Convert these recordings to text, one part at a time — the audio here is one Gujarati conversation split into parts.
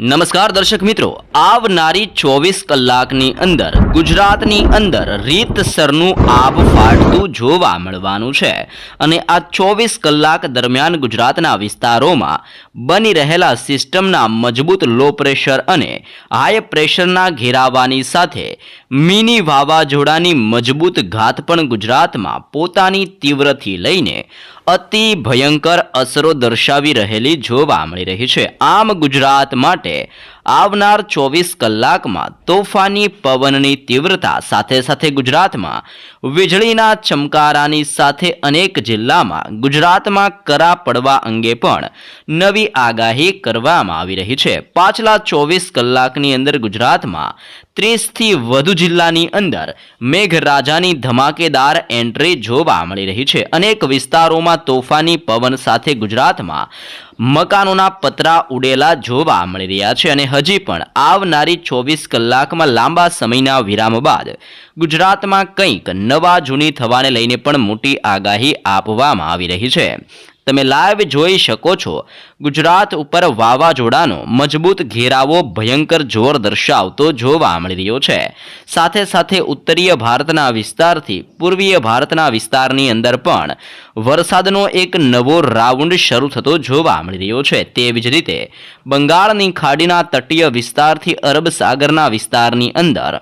નમસ્કાર દર્શક મિત્રો, આવનારી ચોવીસ કલાકની અંદર, ગુજરાતની અંદર રીતસરનું આબ ફાટતું જોવા મળવાનું છે. અને આ ચોવીસ કલાક દરમિયાન ગુજરાતના વિસ્તારોમાં બની રહેલા સિસ્ટમના મજબૂત લો પ્રેશર અને હાઈ પ્રેશરના ઘેરાવાની સાથે મિની વાવાઝોડાની મજબૂત ઘાત પણ ગુજરાતમાં પોતાની તીવ્રથી લઈને અતિ ભયંકર અસરો દર્શાવી રહેલી જોવા મળી રહી છે. આમ ગુજરાત માટે で、આવનાર ચોવીસ કલાકમાં તોફાની પવનની તીવ્રતા સાથે સાથે ગુજરાતમાં વીજળીના ચમકારાની સાથે અનેક જિલ્લામાં ગુજરાતમાં કરા પડવા અંગે પણ નવી આગાહી કરવામાં આવી રહી છે. પાછલા ચોવીસ કલાકની અંદર ગુજરાતમાં ત્રીસથી વધુ જિલ્લાની અંદર મેઘરાજાની ધમાકેદાર એન્ટ્રી જોવા મળી રહી છે. અનેક વિસ્તારોમાં તોફાની પવન સાથે ગુજરાતમાં મકાનોના પતરા ઉડેલા જોવા મળી રહ્યા છે અને હજી પણ આવનારી ચોવીસ કલાકમાં લાંબા સમયના વિરામ બાદ ગુજરાતમાં કંઈક નવા જૂની થવાને લઈને પણ મોટી આગાહી આપવામાં આવી રહી છે. તમે લાઈવ જોઈ શકો છો. ગુજરાત ઉપર વાવાઝોડાનો મજબૂત ઘેરાવો ભયંકર જોર દર્શાવતો જોવા મળી રહ્યો છે. સાથે સાથે ઉત્તરીય ભારતના વિસ્તારથી પૂર્વીય ભારતના વિસ્તારની અંદર પણ વરસાદનો એક નવો રાઉન્ડ શરૂ થતો જોવા મળી રહ્યો છે. તેવી જ રીતે બંગાળની ખાડીના તટીય વિસ્તારથી અરબ સાગરના વિસ્તારની અંદર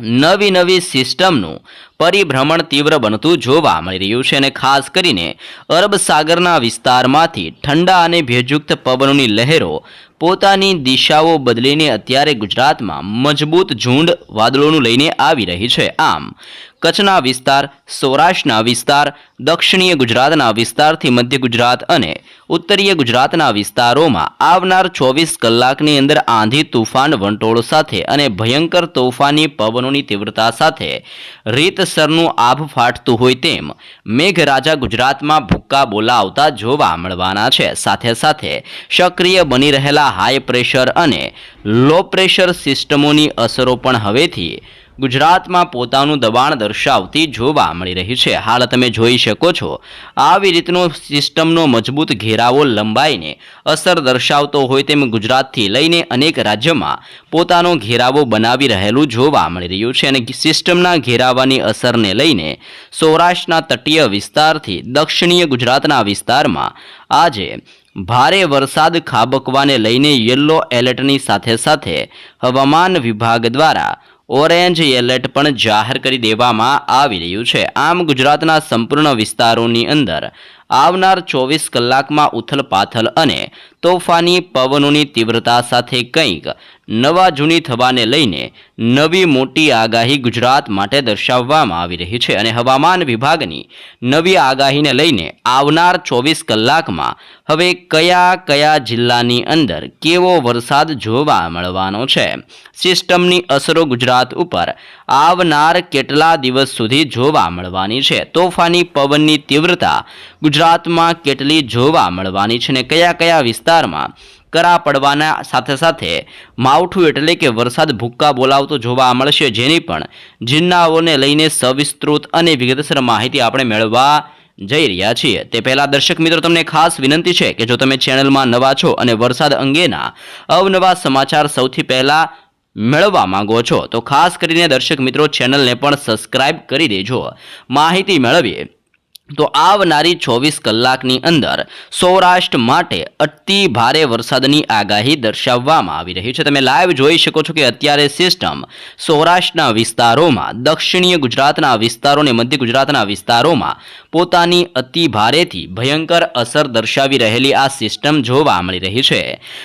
નવી નવી સિસ્ટમનું પરિભ્રમણ તીવ્ર બનતું જોવા મળી રહ્યું છે અને ખાસ કરીને અરબ સાગરના વિસ્તારમાંથી ઠંડા અને ભેજયુક્ત પવનોની લહેરો પોતાની દિશાઓ બદલીને અત્યારે ગુજરાતમાં મજબૂત ઝુંડ વાદળોનું લઈને આવી રહી છે. આમ, કચ્છના વિસ્તાર, સૌરાષ્ટ્રના વિસ્તાર, દક્ષિણીય ગુજરાતના વિસ્તારથી મધ્ય ગુજરાત અને ઉત્તરીય ગુજરાતના વિસ્તારોમાં આવનાર ચોવીસ કલાકની અંદર આંધી તુફાન વંટોળ સાથે અને ભયંકર તોફાની પવનોની તીવ્રતા સાથે રીતસરનું આભ ફાટતું હોય તેમ મેઘરાજા ગુજરાતમાં ભૂક્કા બોલાવતા જોવા મળવાના છે. સાથે સાથે સક્રિય બની રહેલા હાઈ પ્રેશર અને લો પ્રેશર સિસ્ટમોની અસરો પણ હવેથી ગુજરાતમાં પોતાનું દબાણ દર્શાવતી જોવા મળી રહી છે. હાલ તમે જોઈ શકો છો, આવી રીતનો સિસ્ટમનો મજબૂત ઘેરાવો લંબાઈને અસર દર્શાવતો હોય તેમ ગુજરાતથી લઈને અનેક રાજ્યોમાં પોતાનો ઘેરાવો બનાવી રહેલું જોવા મળી રહ્યું છે અને સિસ્ટમના ઘેરાવાની અસરને લઈને સૌરાષ્ટ્રના તટીય વિસ્તારથી દક્ષિણીય ગુજરાતના વિસ્તારમાં આજે ભારે વરસાદ ખાબકવાને લઈને યલો એલર્ટની સાથે સાથે હવામાન વિભાગ દ્વારા ઓરેન્જ એલર્ટ પણ જાહેર કરી દેવામાં આવી રહ્યું છે. આમ ગુજરાતના સંપૂર્ણ વિસ્તારોની અંદર આવનાર ચોવીસ કલાકમાં ઉથલપાથલ અને તોફાની પવનોની તીવ્રતા સાથે કંઈક નવા જૂની થવાને લઈને નવી મોટી આગાહી ગુજરાત માટે દર્શાવવામાં આવી રહી છે અને હવામાન વિભાગની નવી આગાહીને લઈને આવનાર ચોવીસ કલાકમાં હવે કયા કયા જિલ્લાની અંદર કેવો વરસાદ જોવા મળવાનો છે? સિસ્ટમની અસરો ગુજરાત ઉપર આવનાર કેટલા દિવસ સુધી જોવા મળવાની છે? તોફાની પવનની તીવ્રતા ગુજરાતમાં કેટલી જોવા મળવાની છે ને કયા કયા વિસ્તારમાં કરા પડવાના સાથે સાથે માવઠું એટલે કે વરસાદ ભૂક્કા બોલાવતો જોવા મળશે. જેની પણ જિલ્લાઓને લઈને સવિસ્તૃત અને વિગતસર માહિતી આપણે મેળવવા જઈ રહ્યા છીએ. તે પહેલાં દર્શક મિત્રો, તમને ખાસ વિનંતી છે કે જો તમે ચેનલમાં નવા છો અને વરસાદ અંગેના અવનવા સમાચાર સૌથી પહેલાં મેળવવા માંગો છો, તો ખાસ કરીને દર્શક મિત્રો, ચેનલને પણ સબસ્ક્રાઇબ કરી દેજો. માહિતી મેળવીએ. તો આવનારી ચોવીસ કલાકની અંદર સૌરાષ્ટ્ર માટે અતિ ભારે વરસાદની આગાહી દર્શાવવામાં આવી રહી છે. તમે લાઈવ જોઈ શકો છો કે અત્યારે સિસ્ટમ સૌરાષ્ટ્રના વિસ્તારોમાં, દક્ષિણીય ગુજરાતના વિસ્તારો અને મધ્ય ગુજરાતના વિસ્તારોમાં પોતાની અતિ ભારેથી ભયંકર અસર દર્શાવી રહેલી આ સિસ્ટમ જોવા મળી રહી છે.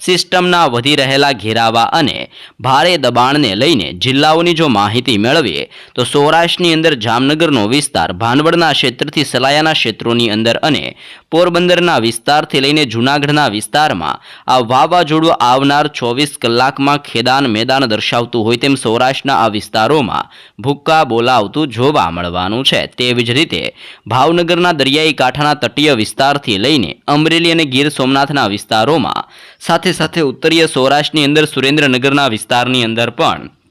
સિસ્ટમના વધી રહેલા ઘેરાવા અને ભારે દબાણને લઈને જિલ્લાઓની જો માહિતી મેળવીએ, તો સૌરાષ્ટ્રની અંદર જામનગરનો વિસ્તાર, ભાનવડના ક્ષેત્રથી સલાયાના ક્ષેત્રોની અંદર અને પોરબંદરના વિસ્તારથી લઈને જૂનાગઢના વિસ્તારમાં આ વાવાઝોડું આવનાર ચોવીસ કલાકમાં ખેદાન મેદાન દર્શાવતું હોય તેમ સૌરાષ્ટ્રના આ વિસ્તારોમાં ભૂક્કા બોલાવતું જોવા મળવાનું છે. તેવી જ રીતે ભાવનગરના દરિયાઈ કાંઠાના તટીય વિસ્તારથી લઈને અમરેલી અને ગીર સોમનાથના વિસ્તારોમાં સાથે સાથે ઉત્તરીય સૌરાષ્ટ્રની અંદર સુરેન્દ્રનગરના વિસ્તારની અંદર પણ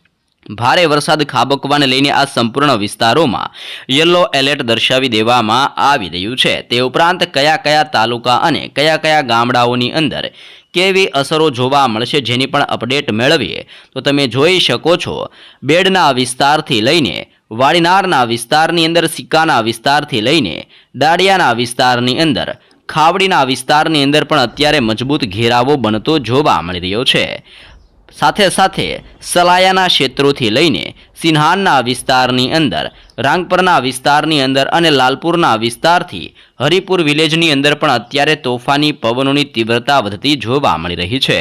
ભારે વરસાદ ખાબકવાને લઈને આ સંપૂર્ણ વિસ્તારોમાં યલો એલર્ટ દર્શાવી દેવામાં આવી રહ્યું છે. તે ઉપરાંત કયા કયા તાલુકા અને કયા કયા ગામડાઓની અંદર કેવી અસરો જોવા મળશે જેની પણ અપડેટ મેળવીએ, તો તમે જોઈ શકો છો. બેડના વિસ્તારથી લઈને વાડીનારના વિસ્તારની અંદર, સિક્કાના વિસ્તારથી લઈને દાડિયાના વિસ્તારની અંદર, ખાવડીના વિસ્તારની અંદર પણ અત્યારે મજબૂત ઘેરાવો બનતો જોવા મળી રહ્યો છે. સાથે સાથે સલાયાના ક્ષેત્રોથી લઈને સિન્હાનના વિસ્તારની અંદર, રાંગપરના વિસ્તારની અંદર અને લાલપુરના વિસ્તારથી હરિપુર વિલેજની અંદર પણ અત્યારે તોફાની પવનોની તીવ્રતા વધતી જોવા મળી રહી છે.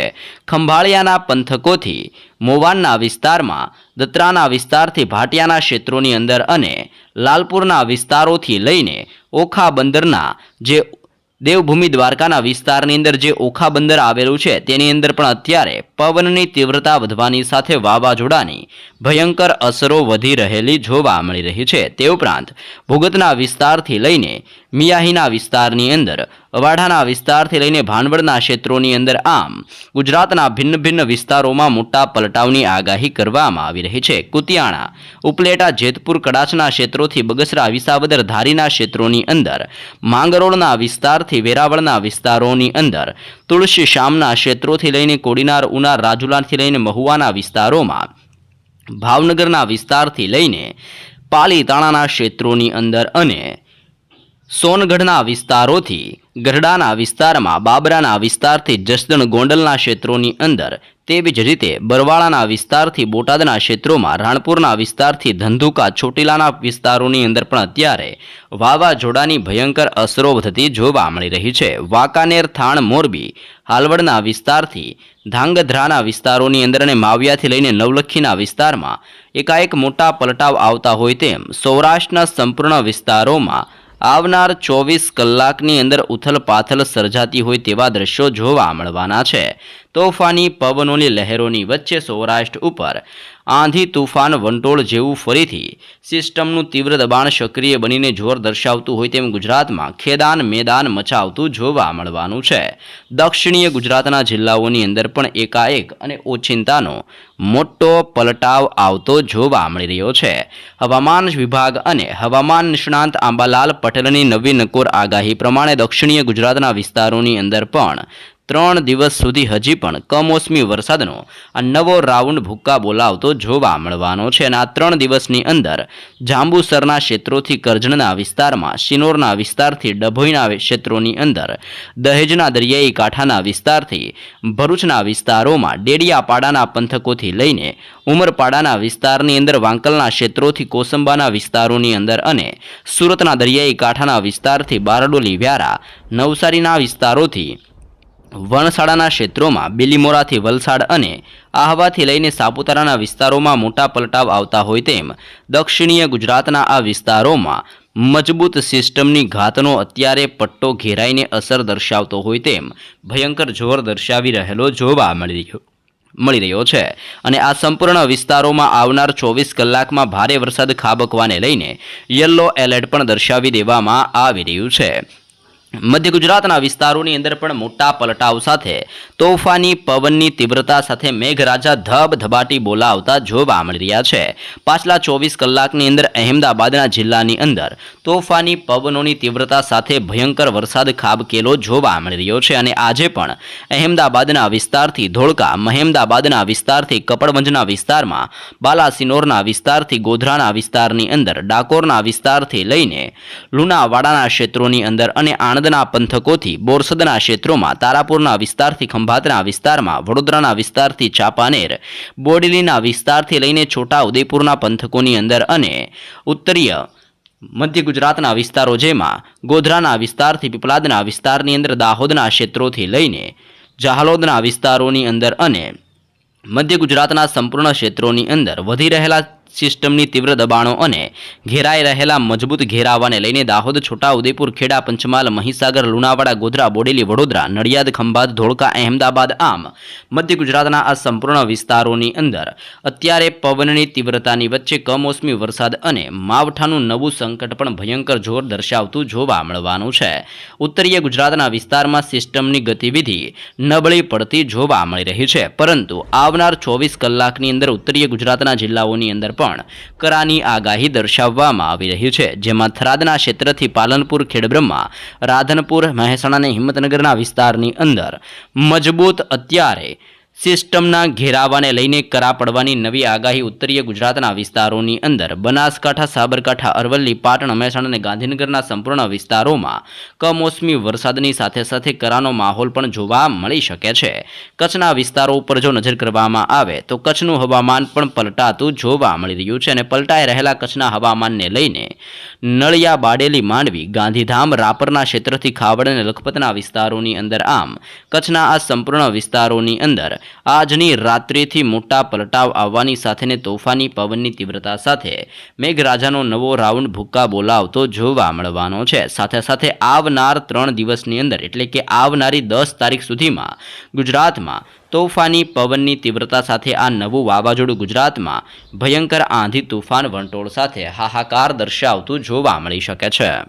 ખંભાળિયાના પંથકોથી મોવાનના વિસ્તારમાં, દત્રાના વિસ્તારથી ભાટિયાના ક્ષેત્રોની અંદર અને લાલપુરના વિસ્તારોથી લઈને ઓખા બંદરના જે દેવભૂમિ દ્વારકાના વિસ્તારની અંદર જે ઓખા બંદર આવેલું છે, તેની અંદર પણ અત્યારે પવનની તીવ્રતા વધવાની સાથે વાવાઝોડાની ભયંકર અસરો વધી રહેલી જોવા મળી રહી છે. તે ઉપરાંત ભૂગતના વિસ્તારથી લઈને મિયાહીના વિસ્તારની અંદર, અવાઢાના વિસ્તારથી લઈને ભાનવડના ક્ષેત્રોની અંદર આમ, ગુજરાતના ભિન્ન ભિન્ન વિસ્તારોમાં મોટા પલટાવની આગાહી કરવામાં આવી રહી છે. કુતિયાણા, ઉપલેટા, જેતપુર કડાચના ક્ષેત્રોથી બગસરા, વિસાવદર, ધારીના ક્ષેત્રોની અંદર, માંગરોળના વિસ્તારથી વેરાવળના વિસ્તારોની અંદર તુલસી શામના ક્ષેત્રોથી લઈને કોડીનાર, ઉના રાજુલાથી લઈને મહુવાના વિસ્તારોમાં, ભાવનગરના વિસ્તારથી લઈને પાલીતાણાના ક્ષેત્રોની અંદર અને સોનગઢના વિસ્તારોથી, ગઢડાના વિસ્તારમાં, બાબરાના વિસ્તારથી, જસદણ ગોંડલના ક્ષેત્રોની અંદર, તેવી જ રીતે બરવાળાના વિસ્તારથી, બોટાદના ક્ષેત્રોમાં, રાણપુરના વિસ્તારથી, ધંધુકા, ચોટીલાના વિસ્તારોની અંદર પણ અત્યારે વાવાઝોડાની ભયંકર અસરો વધતી જોવા મળી રહી છે. વાંકાનેર, થાણ, મોરબી, હાલવડના વિસ્તારથી, ધાંગધ્રાના વિસ્તારોની અંદર અને માવિયાથી લઈને નવલખીના વિસ્તારમાં એકાએક મોટા પલટાવ આવતા હોય તેમ સૌરાષ્ટ્રના સંપૂર્ણ વિસ્તારોમાં આવનાર ચોવીસ કલાકની અંદર ઉથલપાથલ સર્જાતી હોય તેવા દ્રશ્યો જોવા મળવાના છે. તોફાની પવનોની લહેરોની વચ્ચે સૌરાષ્ટ્ર ઉપર આંધી તુફાન વંટોળ જેવું ફરીથી સિસ્ટમનું તીવ્ર દબાણ સક્રિય બનીને જોર દર્શાવતું હોય તેમ ગુજરાતમાં ખેદાન મેદાન મચાવતું જોવા મળવાનું છે. દક્ષિણીય ગુજરાતના જિલ્લાઓની અંદર પણ એકાએક અને ઓચિંતાનો મોટો પલટાવ આવતો જોવા મળી રહ્યો છે. હવામાન વિભાગ અને હવામાન નિષ્ણાંત આંબાલાલ પટેલની નવી નકોર આગાહી પ્રમાણે દક્ષિણીય ગુજરાતના વિસ્તારોની અંદર પણ ત્રણ દિવસ સુધી હજી પણ કમોસમી વરસાદનો આ નવો રાઉન્ડ ભૂક્કા બોલાવતો જોવા મળવાનો છે અને આ ત્રણ દિવસની અંદર જાંબુસરના ક્ષેત્રોથી કરજણના વિસ્તારમાં, શિનોરના વિસ્તારથી ડભોઈના ક્ષેત્રોની અંદર, દહેજના દરિયાઈ કાંઠાના વિસ્તારથી ભરૂચના વિસ્તારોમાં ડેડિયાપાડાના પંથકોથી લઈને ઉમરપાડાના વિસ્તારની અંદર, વાંકલના ક્ષેત્રોથી કોસંબાના વિસ્તારોની અંદર અને સુરતના દરિયાઈ કાંઠાના વિસ્તારથી બારડોલી વ્યારા, નવસારીના વિસ્તારોથી વણસાડાના ક્ષેત્રોમાં બિલીમોરાથી વલસાડ અને આહવાથી લઈને સાપુતારાના વિસ્તારોમાં મોટા પલટાવ આવતા હોય તેમ દક્ષિણીય ગુજરાતના આ વિસ્તારોમાં મજબૂત સિસ્ટમની ઘાતનો અત્યારે પટ્ટો ઘેરાઈને અસર દર્શાવતો હોય તેમ ભયંકર જોર દર્શાવી રહેલો જોવા મળી રહ્યો મળી રહ્યો છે. અને આ સંપૂર્ણ વિસ્તારોમાં આવનાર ચોવીસ કલાકમાં ભારે વરસાદ ખાબકવાને લઈને યલો એલર્ટ પણ દર્શાવી દેવામાં આવી રહ્યું છે. મધ્ય ગુજરાતના વિસ્તારોની અંદર પણ મોટા પલટાવ સાથે તોફાની, પવનની તીવ્રતા સાથે મેઘરાજા ધબધબાટી બોલાવતા જોવા મળી રહ્યા છે. પાછલા ચોવીસ કલાકની અંદર અહેમદાબાદના જિલ્લાની અંદર તોફાની, પવનોની તીવ્રતા સાથે ભયંકર વરસાદ ખાબકેલો જોવા મળી રહ્યો છે અને આજે પણ અહેમદાબાદના વિસ્તારથી ધોળકા, મહેમદાબાદના વિસ્તારથી કપડવંજના વિસ્તારમાં, બાલાસિનોરના વિસ્તારથી ગોધરાના વિસ્તારની અંદર, ડાકોરના વિસ્તારથી લઈને લુણાવાડાના ક્ષેત્રોની અંદર અને આણંદના પંથકોથી બોરસદના ક્ષેત્રોમાં તારાપુરના વિસ્તારથી ખંભાતના વિસ્તારમાં, વડોદરાના વિસ્તારથી ચાપાનેર, બોડેલીના વિસ્તારથી લઈને છોટા ઉદેપુરના પંથકોની અંદર અને ઉત્તરીય મધ્ય ગુજરાતના વિસ્તારો જેમાં ગોધરાના વિસ્તારથી પીપલાદના વિસ્તારની અંદર દાહોદના ક્ષેત્રોથી લઈને જાહલોદના વિસ્તારોની અંદર અને મધ્ય ગુજરાતના સંપૂર્ણ ક્ષેત્રોની અંદર વધી રહેલા સિસ્ટમની તીવ્ર દબાણો અને ઘેરાઈ રહેલા મજબૂત ઘેરાવાને લઈને દાહોદ, છોટાઉદેપુર, ખેડા, પંચમહાલ, મહીસાગર, લુણાવાડા, ગોધરા, બોડેલી, વડોદરા, નડિયાદ, ખંભાત, ધોળકા, અહેમદાબાદ, આમ મધ્ય ગુજરાતના આ સંપૂર્ણ વિસ્તારોની અંદર અત્યારે પવનની તીવ્રતાની વચ્ચે કમોસમી વરસાદ અને માવઠાનું નવું સંકટ પણ ભયંકર જોર દર્શાવતું જોવા મળવાનું છે. ઉત્તરીય ગુજરાતના વિસ્તારમાં સિસ્ટમની ગતિવિધિ નબળી પડતી જોવા મળી રહી છે. પરંતુ આવનાર ચોવીસ કલાકની અંદર ઉત્તરીય ગુજરાતના જિલ્લાઓની અંદર પણ કરાની આગાહી દર્શાવવામાં આવી રહી છે, જેમાં થરાદના ક્ષેત્રથી પાલનપુર, ખેડબ્રહ્મા, રાધનપુર મહેસાણા અને હિંમતનગરના વિસ્તારની અંદર મજબૂત અત્યારે સિસ્ટમના ઘેરાવાને લઈને કરા પડવાની નવી આગાહી ઉત્તરીય ગુજરાતના વિસ્તારોની અંદર. બનાસકાંઠા, સાબરકાંઠા, અરવલ્લી, પાટણ, મહેસાણા અને ગાંધીનગરના સંપૂર્ણ વિસ્તારોમાં કમોસમી વરસાદની સાથે સાથે કરાનો માહોલ પણ જોવા મળી શકે છે. કચ્છના વિસ્તારો ઉપર જો નજર કરવામાં આવે તો કચ્છનું હવામાન પણ પલટાતું જોવા મળી રહ્યું છે અને પલટાઈ રહેલા કચ્છના હવામાનને લઈને નળિયા બાડેલી માંડવી, ગાંધીધામ, રાપરના ક્ષેત્રથી ખાવડ અને લખપતના વિસ્તારોની અંદર આમ કચ્છના આ સંપૂર્ણ વિસ્તારોની અંદર આજની રાત્રિથી મોટા પલટાવ આવવાની સાથેને તોફાની પવનની તીવ્રતા સાથે મેઘરાજાનો નવો રાઉન્ડ ભૂક્કા બોલાવતો જોવા મળવાનો છે. સાથે સાથે આવનાર ત્રણ દિવસની અંદર, એટલે કે આવનારી દસ તારીખ સુધીમાં, ગુજરાતમાં તોફાની પવનની તીવ્રતા સાથે આ નવું વાવાઝોડું ગુજરાતમાં ભયંકર આંધી તુફાન વંટોળ સાથે હાહાકાર દર્શાવતું જોવા મળી શકે છે.